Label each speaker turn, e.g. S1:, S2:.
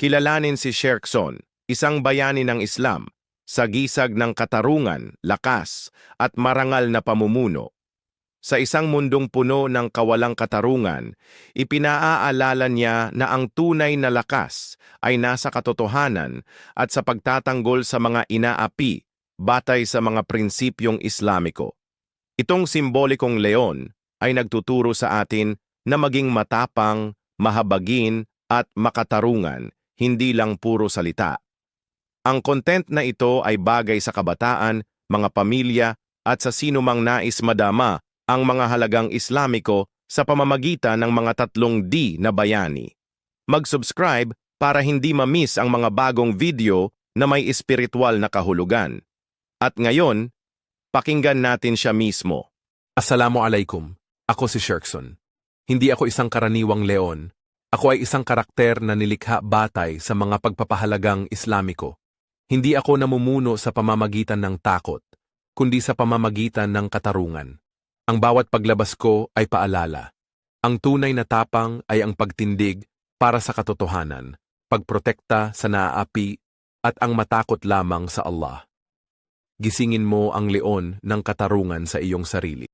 S1: Kilalanin si Sherkson, isang bayani ng Islam, sa gisag ng katarungan, lakas, at marangal na pamumuno. Sa isang mundong puno ng kawalang katarungan, ipinaaalala niya na ang tunay na lakas ay nasa katotohanan at sa pagtatanggol sa mga inaapi batay sa mga prinsipyong Islamiko. Itong simbolikong leon ay nagtuturo sa atin na maging matapang, mahabagin at makatarungan, hindi lang puro salita. Ang content na ito ay bagay sa kabataan, mga pamilya at sa sinumang nais madama ang mga halagang Islamiko sa pamamagitan ng mga tatlong D na bayani. Mag-subscribe para hindi ma-miss ang mga bagong video na may espiritual na kahulugan. At ngayon, pakinggan natin siya mismo.
S2: Assalamualaikum. Ako si Sherkson. Hindi ako isang karaniwang leon. Ako ay isang karakter na nilikha batay sa mga pagpapahalagang Islamiko. Hindi ako namumuno sa pamamagitan ng takot, kundi sa pamamagitan ng katarungan. Ang bawat paglabas ko ay paalala. Ang tunay na tapang ay ang pagtindig para sa katotohanan, pagprotekta sa naaapi, at ang matakot lamang sa Allah. Gisingin mo ang leon ng katarungan sa iyong sarili.